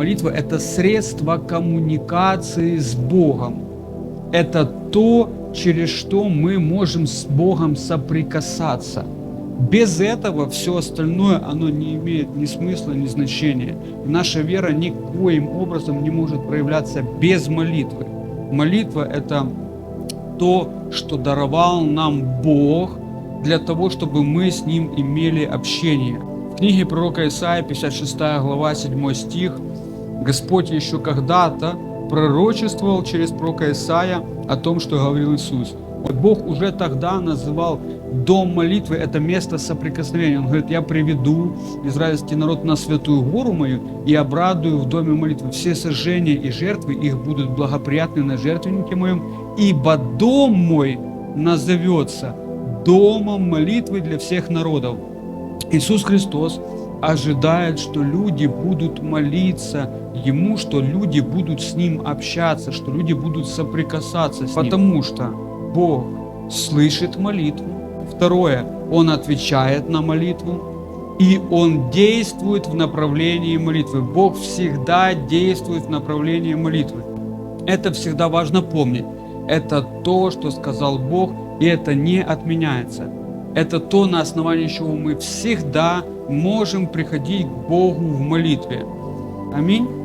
молитва – это средство коммуникации с Богом. Это то, через что мы можем с Богом соприкасаться. Без этого все остальное, оно не имеет ни смысла, ни значения. Наша вера никоим образом не может проявляться без молитвы. Молитва – это то, что даровал нам Бог для того, чтобы мы с Ним имели общение. В книге пророка Исаия, 56 глава, 7 стих, Господь еще когда-то пророчествовал через пророка Исаия о том, что говорил Иисус. Вот Бог уже тогда называл дом молитвы, это место соприкосновения. Он говорит, я приведу израильский народ на святую гору мою и обрадую в доме молитвы. Все сожжения и жертвы их будут благоприятны на жертвеннике моем, ибо дом мой назовется домом молитвы для всех народов. Иисус Христос ожидает, что люди будут молиться Ему, что люди будут с Ним общаться, что люди будут соприкасаться с Ним. Потому что Бог слышит молитву. Второе, Он отвечает на молитву. И Он действует в направлении молитвы. Бог всегда действует в направлении молитвы. Это всегда важно помнить. Это то, что сказал Бог, и это не отменяется. Это то, на основании чего мы всегда можем приходить к Богу в молитве. Аминь.